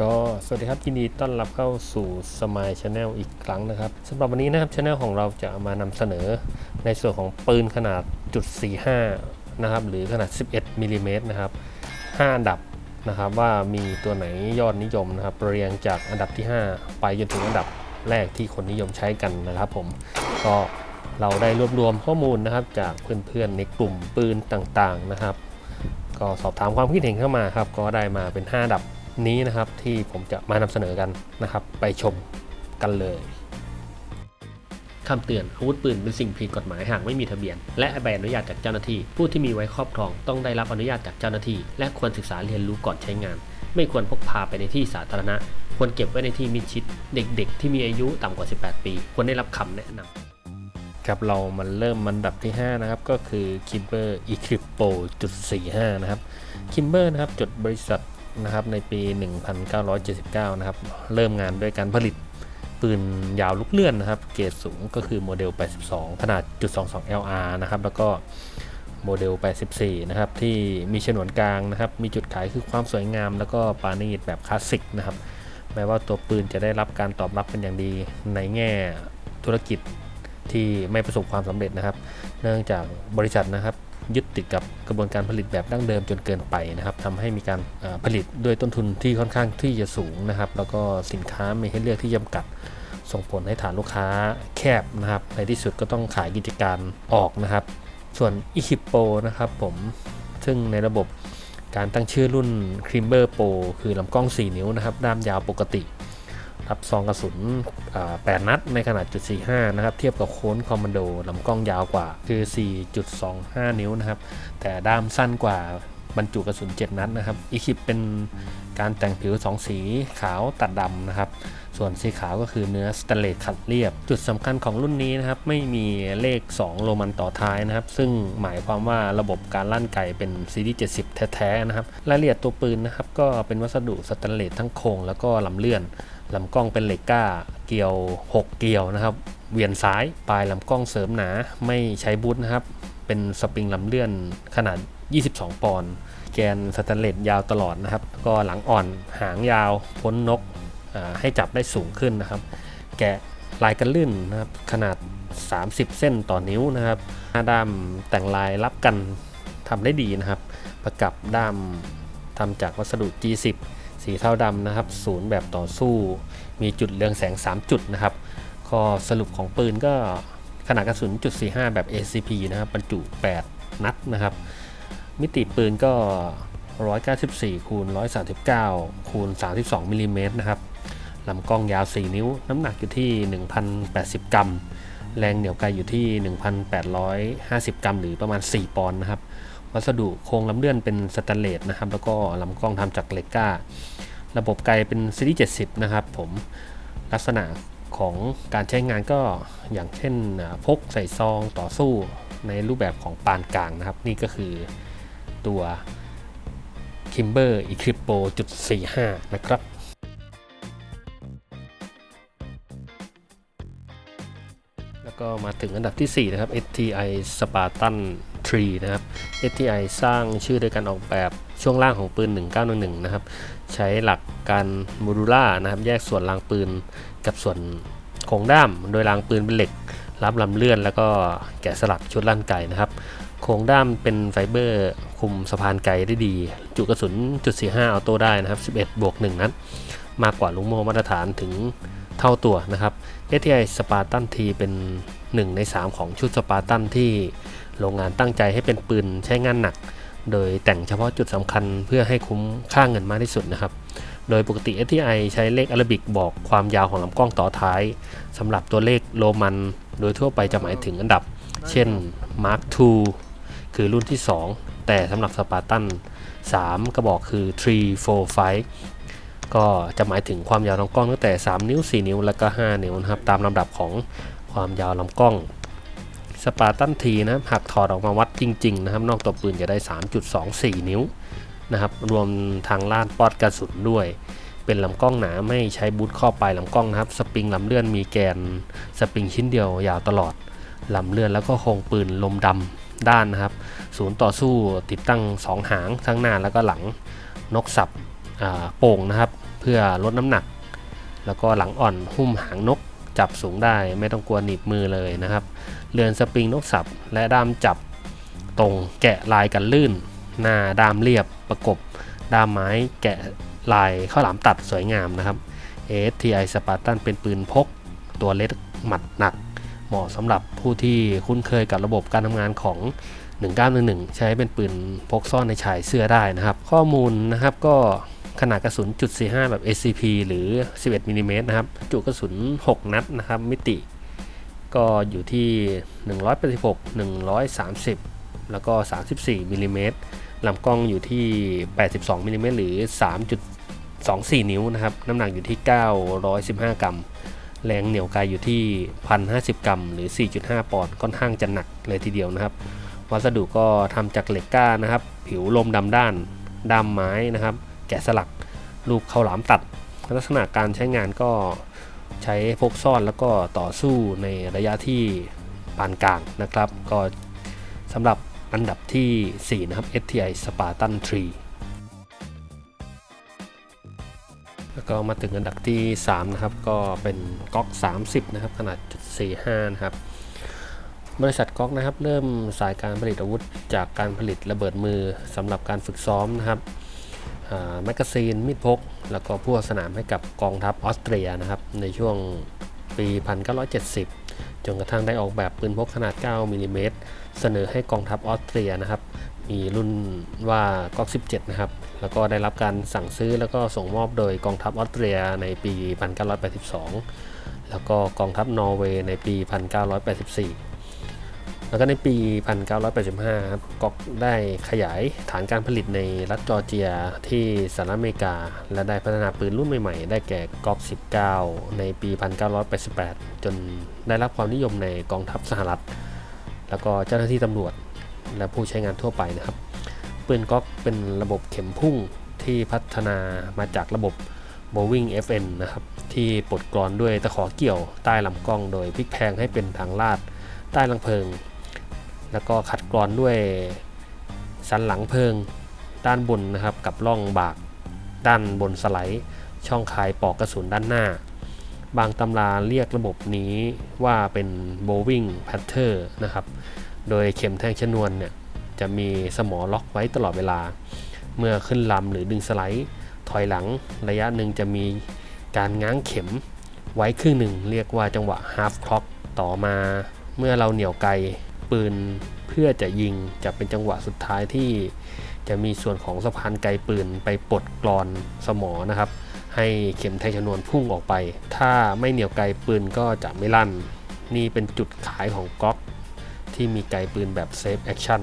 ก็สวัสดีครับยินดีต้อนรับเข้าสู่สม l ยชาแนลอีกครั้งนะครับสำหรับวันนี้นะครับชาแนลของเราจะมานำเสนอในส่วนของปืนขนาดจุด45นะครับหรือขนาด 11มิลลิเมตรนะครับ5อันดับนะครับว่ามีตัวไหนยอดนิยมนะครับเรียงจากอันดับที่ 5 ไปจนถึงอันดับแรกที่คนนิยมใช้กันนะครับผมก็เราได้รวบรวมข้อมูลนะครับจากเพื่อนๆในกลุ่มปืนต่างๆนะครับ ก็สอบถามความคิดเห็นเข้ามาครับก็ได้มาเป็น5อันดับ นี้นะครับที่ผมจะมานำเสนอกันนะครับ ไปชมกันเลยคำเตือนอาวุธปืนเป็นสิ่งผิดกฎหมายหากไม่มีทะเบียน และใบอนุญาตจากเจ้าหน้าที่ ผู้ที่มีไว้ครอบครองต้องได้รับอนุญาตจากเจ้าหน้าที่ และควรศึกษาเรียนรู้ก่อนใช้งาน ไม่ควรพกพาไปในที่สาธารณะ ควรเก็บไว้ในที่มิดชิด เด็กๆ ที่มีอายุต่ำกว่า 18 ปี ควรได้รับคำแนะนำครับเรามันเริ่มมันดับที่ 5 นะครับ ก็คือ Kimber Equipo จุด45นะครับ Kimber นะครับจดบริษัท นะครับในปี 1979 นะครับ เริ่มงานด้วยการผลิตปืนยาวลูกเลื่อนนะครับ เกรดสูงก็คือโมเดล 82 ขนาดจุด22 LR นะครับ แล้วก็โมเดล 84 นะครับ ที่มีฉนวนกลางนะครับ มีจุดขายคือความสวยงาม แล้วก็ปานีตแบบคลาสสิกนะครับ แม้ว่าตัวปืนจะได้รับการตอบรับเป็นอย่างดีในแง่ธุรกิจที่ไม่ประสบความสำเร็จนะครับ เนื่องจากบริษัทนะครับ ยึดติดกับกระบวนการผลิตแบบดั้งเดิมจนเกินไปนะครับทำให้มีการผลิตด้วยต้นทุนที่ค่อนข้างที่จะสูงนะครับ แล้วก็สินค้ามีให้เลือกที่จำกัด ส่งผลให้ฐานลูกค้าแคบนะครับ ในที่สุดก็ต้องขายกิจการออกนะครับ ส่วน e q i p o นะครับผมซึ่งในระบบการตั้งชื่อรุ่น c r i m b e r Pro คือลำกล้อง 4 นิ้วนะครับด้ามยาวปกติ รับซองกระสุน8นัดในขนาดจุด45นะครับเทียบกับโค้นคอมมานโดลำกล้องยาวกว่าคือ 4.25 นิ้วนะครับแต่ด้ามสั้นกว่าบรรจุกระสุน 7 นัดนะครับอีคิปเป็นการแต่งผิว 2 สีขาวตัดดำนะครับ ส่วนสีขาวก็คือเนื้อสแตนเลสขัดเรียบ จุดสำคัญของรุ่นนี้นะครับ ไม่มีเลข 2 โรมันต่อท้ายนะครับ ซึ่งหมายความว่าระบบการลั่นไกเป็นซีรีส์70 แท้ ๆ นะครับ รายละเอียดตัวปืนนะครับ ก็เป็นวัสดุสแตนเลสทั้งโครงแล้วก็ลำเลื่อน ลำกล้องเป็นเหล็กก้า เกลียว 6 เกลียวนะครับ เวียนซ้าย ปลายลำกล้องเสริมหนา ไม่ใช้บูทนะครับ เป็นสปริงลำเลื่อนขนาด 22 ปอนด์ แกนสแตนเลสยาวตลอดนะครับ ก็หลังอ่อน หางยาว พ้นนก ให้จับได้สูงขึ้นนะครับ แกะลายกันลื่นนะครับ ขนาด 30 เส้นต่อนิ้วนะครับ หน้าด้ามแต่งลายรับกันทำได้ดีนะครับ ประกับด้ามทำจากวัสดุ G10 สีเทาดำนะครับศูนย์แบบต่อสู้ มีจุดเรืองแสง 3 จุดนะครับข้อสรุปของปืนก็ขนาดกระสุนจุด45 แบบ ACP นะครับบรรจุ 8 นัดนะครับ มิติปืนก็ 194คูณ139คูณ32มิลลิเมตรนะครับลำกล้องยาว 4 นิ้ว น้ำหนักอยู่ที่ 1,080 กรัม แรงเหนี่ยวไกลอยู่ที่ 1,850 กรัม หรือประมาณ 4 ปอนด์นะครับ วัสดุโครงลำเลื่อนเป็นสแตนเลสนะครับ แล้วก็ลำกล้องทำจากเลกก้า ระบบไกลเป็นซีรีส์70 นะครับผมลักษณะของการใช้งานก็อย่างเช่นพกใส่ซองต่อสู้ในรูปแบบของปานกลางนะครับ นี่ก็คือตัว Kimber Eclipse .45 นะครับแล้วก็มาถึงอันดับที่ 4 นะครับ STI Spartan 3นะครับ STI สร้างชื่อโดยการออกแบบช่วงล่างของปืน 1911 นะครับ ใช้หลักการโมดูล่านะครับ แยกส่วนรางปืนกับส่วนโครงด้าม โดยรางปืนเป็นเหล็ก รับลำเลื่อน แล้วก็แกะสลักชุดลั่นไก่นะครับ โครงด้ามเป็นไฟเบอร์คุมสะพานไกได้ดี จุกระสุนจุด45ออโต้ได้นะครับ 11 บวก 1 นัดมากกว่าลูกโมมาตรฐานถึงเท่าตัวนะครับ STI Spartan T เป็น 1 ใน 3 ของชุดสปาร์ตันที่ โรงงานตั้งใจให้เป็นปืนใช้งานหนัก โดยแต่งเฉพาะจุดสำคัญเพื่อให้คุ้มค่าเงินมากที่สุดนะครับ โดยปกติ STI ใช้เลขอารบิกบอกความยาวของลำกล้องต่อท้ายสำหรับตัวเลขโรมัน โดยทั่วไปจะหมายถึงอันดับ เช่น Mark II คือรุ่นที่ 2 แต่สำหรับสปาร์ตัน 3 กระบอกคือ 3 4 5ก็จะหมายถึงความยาวลำกล้องตั้งแต่ 3 นิ้ว 4 นิ้ว แล้วก็ 5 นิ้วนะครับ ตามลำดับของความยาวลำกล้อง สปาร์ตันทีนะครับหากถอดออกมาวัดจริงๆนะครับนอกตัวปืนจะได้ 3.24 นิ้วนะครับรวมทางลาดปอดกระสุนด้วย เป็นลำกล้องหนาไม่ใช้บูทครอปลายลำกล้องนะครับสปริงลำเลื่อนมีแกนสปริงชิ้นเดียวยาวตลอดลำเลื่อนแล้วก็โครงปืนลมดำด้านนะครับศูนย์ต่อสู้ติดตั้ง 2 หางทั้งหน้าแล้วก็หลังนกสับโป่งนะครับ เพื่อลดน้ำหนัก แล้วก็หลังอ่อนหุ้มหางนก จับสูงได้ไม่ต้องกลัวหนีบมือเลยนะครับ เรือนสปริงนกสับและด้ามจับตรงแกะลายกันลื่น หน้าด้ามเรียบประกบด้ามไม้แกะลายข้าวหลามตัดสวยงามนะครับ ASTI Spartan เป็นปืนพก ตัวเล็กหมัดหนัก เหมาะสำหรับผู้ที่คุ้นเคยกับระบบการทำงานของ 1911 ใช้เป็นปืนพกซ่อนในชายเสื้อได้นะครับ ข้อมูลนะครับก็ ขนาดกระสุนจุด45แบบ SCP หรือ 11มิลลิเมตรนะครับ จุกระสุน 6 นัดนะครับ มิติ ก็อยู่ที่ 186 130 แล้วก็ 34มิลลิเมตรลำกล้องอยู่ที่ 82มิลลิเมตรหรือ 3.24 นิ้วนะครับ น้ำหนักอยู่ที่ 915 กรัม แรงเหนี่ยวไกลอยู่ที่ 1,050 กรัม หรือ 4.5 ปอนด์ ค่อนข้างจะหนักเลยทีเดียวนะครับ วัสดุก็ทำจากเหล็กก้านะครับ ผิวลมดำด้านด้ามไม้นะครับ แกะสลักรูปข้าวหลามตัด ลักษณะการใช้งานก็ใช้พกซ่อนแล้วก็ต่อสู้ในระยะที่ปานกลางนะครับ ก็สำหรับอันดับที่ 4 นะครับ STI Spartan 3 แล้วก็มาถึงอันดับที่ 3 นะครับ ก็เป็นก๊อก 30 นะครับ ขนาดจุด45 นะครับ บริษัทก๊อกนะครับ เริ่มสายการผลิตอาวุธจากการผลิตระเบิดมือสำหรับการฝึกซ้อมนะครับ แมกกาซีนมีดพก แล้วก็ผู้สนามให้กับกองทัพออสเตรียนะครับในช่วงปี 1970 จนกระทั่งได้ออกแบบปืนพกขนาด 9มิลลิเมตรเสนอให้กองทัพออสเตรียนะครับ มีรุ่นว่าก๊อก 17 นะครับ แล้วก็ได้รับการสั่งซื้อแล้วก็ส่งมอบโดยกองทัพออสเตรียในปี 1982 แล้วก็กองทัพนอร์เวย์ในปี 1984 แล้วก็ในปี 1985 ครับก๊อกได้ขยายฐานการผลิตในรัฐจอร์เจียที่สหรัฐอเมริกา และได้พัฒนาปืนรุ่นใหม่ๆ ได้แก่ก๊อก 19 ในปี 1988 จนได้รับความนิยมในกองทัพสหรัฐ แล้วก็เจ้าหน้าที่ตำรวจ และผู้ใช้งานทั่วไปนะครับ ปืนก๊อกเป็นระบบเข็มพุ่งที่พัฒนามาจากระบบ Boeing FN นะครับ ที่ปลดกรอนด้วยตะขอเกี่ยวใต้ลำกล้องโดยพลิกแพงให้เป็นทางลาดใต้ลังเพลิง แล้วก็ขัดกรอนด้วยสันหลังเพิง ด้านบนนะครับกับร่องบาก ด้านบนสไลด์ช่องคายปอกกระสุนด้านหน้า บางตำราเรียกระบบนี้ว่าเป็น Boeing Pattern นะครับ โดยเข็มแทงชนวนเนี่ยจะมีสมอล็อกไว้ตลอดเวลา เมื่อขึ้นลำหรือดึงสไลด์ ถอยหลังระยะหนึ่งจะมีการง้างเข็มไว้ครึ่งหนึ่งเรียกว่าจังหวะ half clock ต่อมาเมื่อเราเหนี่ยวไกล ปืนเพื่อจะยิงจะเป็นจังหวะสุดท้ายที่จะมีส่วนของสะพานไกลปืนไปปลดกรอนสมอนะครับ ให้เข็มแทงชนวนพุ่งออกไป ถ้าไม่เหนี่ยวไกลปืนก็จะไม่ลั่น นี่เป็นจุดขายของก๊อกที่มีไกลปืนแบบเซฟแอคชั่น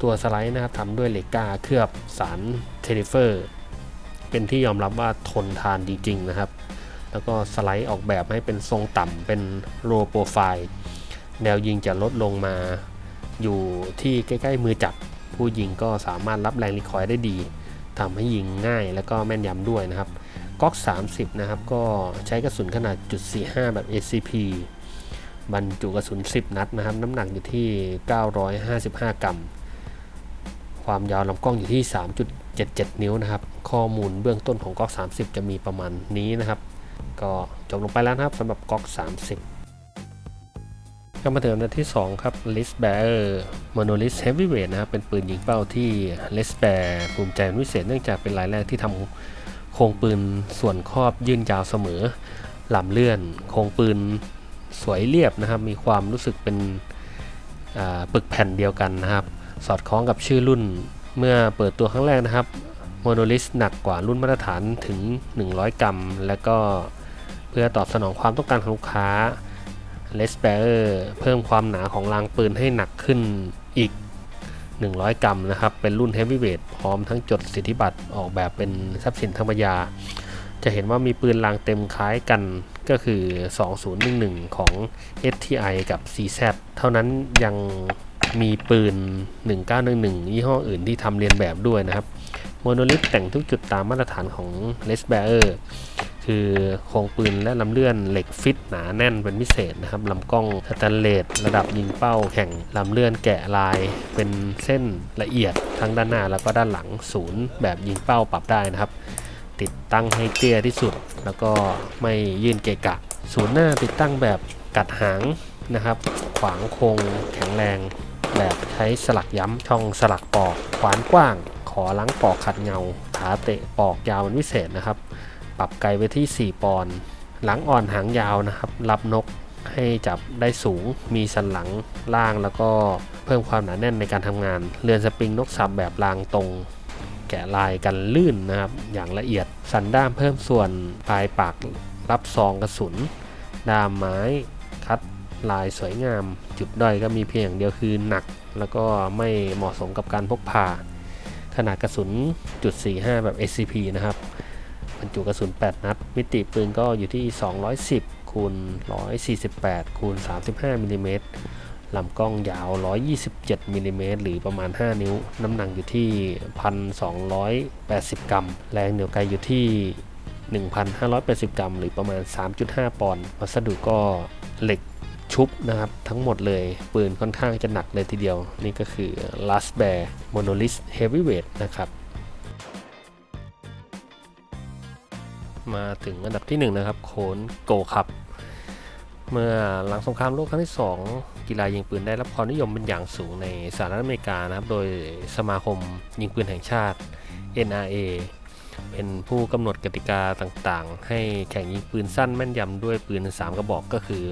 ตัวสไลด์นะครับทำด้วยเหล็กก้าเคลือบสารเทนิเฟอร์เป็นที่ยอมรับว่าทนทานจริงๆนะครับ แล้วก็สไลด์ออกแบบให้เป็นทรงต่ำเป็นโรโปรไฟล์ แนวยิงจะลดลงมาอยู่ที่ใกล้ๆมือจับ ผู้ยิงก็สามารถรับแรงรีคอยล์ได้ดีทำให้ยิงง่ายและก็แม่นยำด้วยนะครับก๊อก30 นะครับ ก็ใช้กระสุนขนาดจุด45 แบบ ACP บรรจุกระสุน 10 นัดนะครับ น้ำหนักอยู่ที่ 955 กรัม ความยาวลำกล้องอยู่ที่ 3.77 นิ้วนะครับ ข้อมูลเบื้องต้นของก๊อก30 จะมีประมาณนี้นะครับ ก็จบลงไปแล้วนะครับสำหรับก๊อก30 ก็มาถึงอันดับที่ 2 ครับ l i s t Bear Monolith Heavyweight นะครับเป็นปืนยิงเป้าที่ l i s t Bear ภูมิใจพิเศษเนื่องจากเป็นรายแรกที่ทำโครงปืนส่วนครอบยื่นยาวเสมอลำเลื่อน โครงปืนสวยเรียบนะครับ มีความรู้สึกเป็นปึกแผ่นเดียวกันนะครับ สอดคล้องกับชื่อรุ่นเมื่อเปิดตัวครั้งแรกนะครับ Monolith หนักกว่ารุ่นมาตรฐานถึง 100 กรัม และก็เพื่อตอบสนองความต้องการของลูกค้า เลสเปอร์เพิ่มความหนาของรางปืนให้หนักขึ้นอีก 100 กรัมนะครับ เป็นรุ่นเฮฟวีเวทพร้อมทั้งจดสิทธิบัตรออกแบบเป็นทรัพย์สินธรรมยา จะเห็นว่ามีปืนรางเต็มคล้ายกันก็คือ 2011 ของ STI กับ CZ เท่านั้นยังมีปืน 1911 ยี่ห้ออื่นที่ทำเรียนแบบด้วยนะครับโมโนลิสแต่งทุกจุดตามมาตรฐานของ l e s b e a r คือโครงปืนและลำเลื่อนเหล็กฟิตหนาแน่นเป็นพิเศษนะครับลำกล้องสแตนเลสระดับยิงเป้าแข่งลำเลื่อนแกะลาย เป็นเส้นละเอียดทั้งด้านหน้าแล้วก็ด้านหลังศูนย์แบบยิงเป้าปรับได้นะครับ ติดตั้งให้เตี้ยที่สุด แล้วก็ไม่ยื่นเกะกะ ศูนย์หน้าติดตั้งแบบกัดหางนะครับ ขวางคงแข็งแรง แบบใช้สลักย้ำช่องสลักปอกขวานกว้าง ขอล้างปอกขัดเงาขาเตะปอกยาวเป็นพิเศษนะครับ ปรับไกลไปที่ 4 ปอนด์หลังอ่อนหางยาวนะครับ รับนกให้จับได้สูง มีสันหลังล่างแล้วก็เพิ่มความหนาแน่นในการทำงาน เรือนสปริงนกสับแบบรางตรง แกะลายกันลื่นนะครับ อย่างละเอียด สันด้ามเพิ่มส่วนปลายปากรับซองกระสุนด้ามไม้คัดลายสวยงาม จุดด้อยก็มีเพียงอย่างเดียวคือหนัก แล้วก็ไม่เหมาะสมกับการพกพา ขนาดกระสุนจุด45แบบ SCP นะครับบ รรจุกระสุน 8 นัด มิติปืนก็อยู่ที่ 210คูณ148คูณ35มิลลิเมตรลำกล้องยาว 127มิลลิเมตรหรือประมาณ 5 นิ้ว น้ำหนักอยู่ที่ 1,280 กรัม แรงเหนี่ยวไกลอยู่ที่ 1,580 กรัม หรือประมาณ 3.5 ปอนด์ วัสดุก็เหล็กชุบนะครับ ทั้งหมดเลย ปืนค่อนข้างจะหนักเลยทีเดียว นี่ก็คือ Last Bear Monolith Heavyweight นะครับ มาถึงอันดับที่ 1 นะครับโคนโกคับ เมื่อหลังสงครามโลกครั้งที่ 2 กีฬายิงปืนได้รับความนิยมเป็นอย่างสูงในสหรัฐอเมริกานะครับ โดยสมาคมยิงปืนแห่งชาติ NRA เป็นผู้กำหนดกติกาต่างๆ ให้แข่งยิงปืนสั้นแม่นยำด้วยปืน 3 กระบอกก็คือ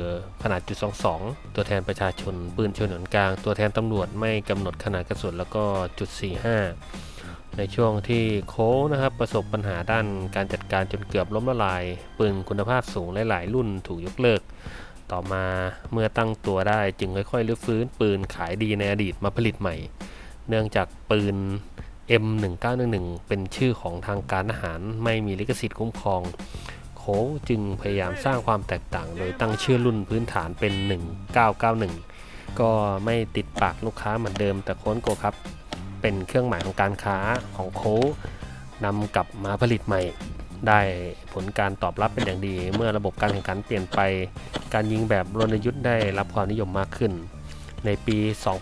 ขนาดจุด22 ตัวแทนประชาชน ปืนชนวนกลาง ตัวแทนตำรวจไม่กำหนดขนาดกระสุนแล้วก็จุด45 ในช่วงที่โค้งนะครับประสบปัญหาด้านการจัดการจนเกือบล้มละลาย ปืนคุณภาพสูงหลาย ๆ รุ่นถูกยกเลิก ต่อมาเมื่อตั้งตัวได้จึงค่อยๆรื้อฟื้นปืนขายดีในอดีตมาผลิตใหม่ เนื่องจากปืน M1911 เป็นชื่อของทางการทหารไม่มีลิขสิทธิ์คุ้มครอง โค้งจึงพยายามสร้างความแตกต่าง โดยตั้งชื่อรุ่นพื้นฐานเป็น 1991 ก็ไม่ติดปากลูกค้าเหมือนเดิมแต่โค้นโกครับ เป็นเครื่องหมายของการค้าของโค้นำกลับมาผลิตใหม่ ได้ผลการตอบรับเป็นอย่างดี เมื่อระบบการแข่งขันเปลี่ยนไป การยิงแบบรณยุทธ์ได้รับความนิยมมากขึ้น ในปี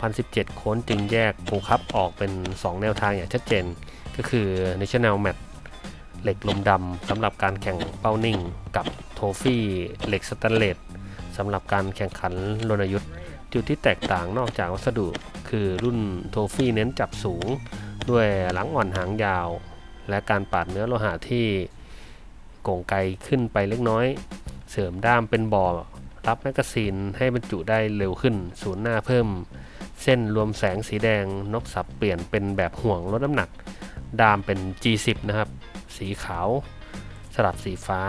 2017 โค้นจึงแยกโกคับออกเป็น 2 แนวทางอย่างชัดเจน ก็คือ National Match เหล็กลมดำสำหรับการแข่งเป้านิ่ง กับโทฟี่เหล็กสแตนเลสสำหรับการแข่งขันรณยุทธ์จุดที่แตกต่างนอกจากวัสดุ คือรุ่นโทฟี่เน้นจับสูง ด้วยหลังอ่อนหางยาว และการปาดเนื้อโลหะที่โก่งไกลขึ้นไปเล็กน้อย เสริมด้ามเป็นบ่อรับแมกกาซีนให้บรรจุได้เร็วขึ้น ศูนย์หน้าเพิ่ม เส้นรวมแสงสีแดงนกสับเปลี่ยนเป็นแบบห่วงลดน้ำหนัก ดามเป็น G10 นะครับ สีขาว สลับสีฟ้า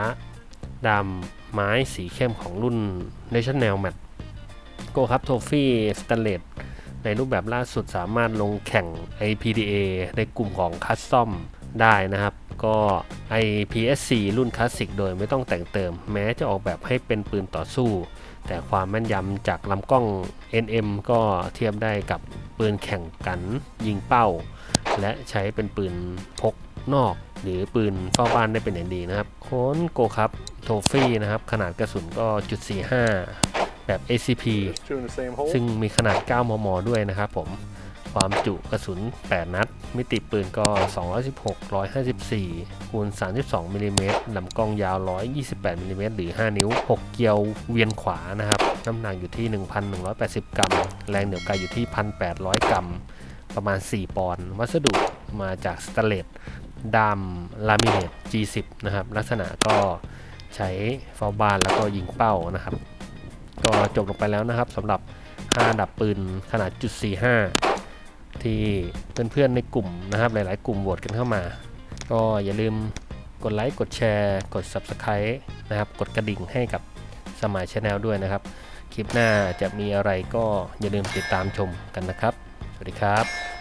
ดามไม้สีเข้มของรุ่น National Match โกครับโทฟี่สแตนเลส ในรูปแบบล่าสุดสามารถลงแข่ง IPDA ในกลุ่มของคัสตอมได้นะครับ ก็ IPSC รุ่นคลาสสิกโดยไม่ต้องแต่งเติม แม้จะออกแบบให้เป็นปืนต่อสู้ แต่ความแม่นยำจากลำกล้อง NM ก็เทียบได้กับปืนแข่งกันยิงเป้า และใช้เป็นปืนพกนอก หรือปืนเฝ้าบ้านได้เป็นอย่างดีนะครับ โค้นโกครับโทฟี่นะครับ ขนาดกระสุนก็จุด45 แบบ ACP Two in the same hole. ซึ่งมีขนาด 9 มม ด้วยนะครับผม ความจุกระสุน 8 นัด มิติปืนก็ 216 154คูณ32มิลลิเมตรลำกล้องยาว 128มิลลิเมตรหรือ 5 นิ้ว 6 เกลียวเวียนขวานะครับ น้ำหนักอยู่ที่ 1,180 กรัม แรงเหนี่ยวไกลอยู่ที่ 1,800 กรัม ประมาณ 4 ปอนด์ วัสดุมาจากสแตนเลสดามลามิเนต G10 นะครับ ลักษณะก็ใช้เฝ้าบ้านแล้วก็ยิงเป้านะครับ ก็จบลงไปแล้วนะครับสำหรับ5ดับปืนขนาดจุด45 ที่เพื่อนๆในกลุ่มนะครับหลายๆ กลุ่มโหวตกันเข้ามา ก็อย่าลืมกดไลค์กดแชร์กด Subscribe นะครับกดกระดิ่งให้กับสมายชาแนลด้วยนะครับ คลิปหน้าจะมีอะไรก็อย่าลืมติดตามชมกันนะครับ สวัสดีครับ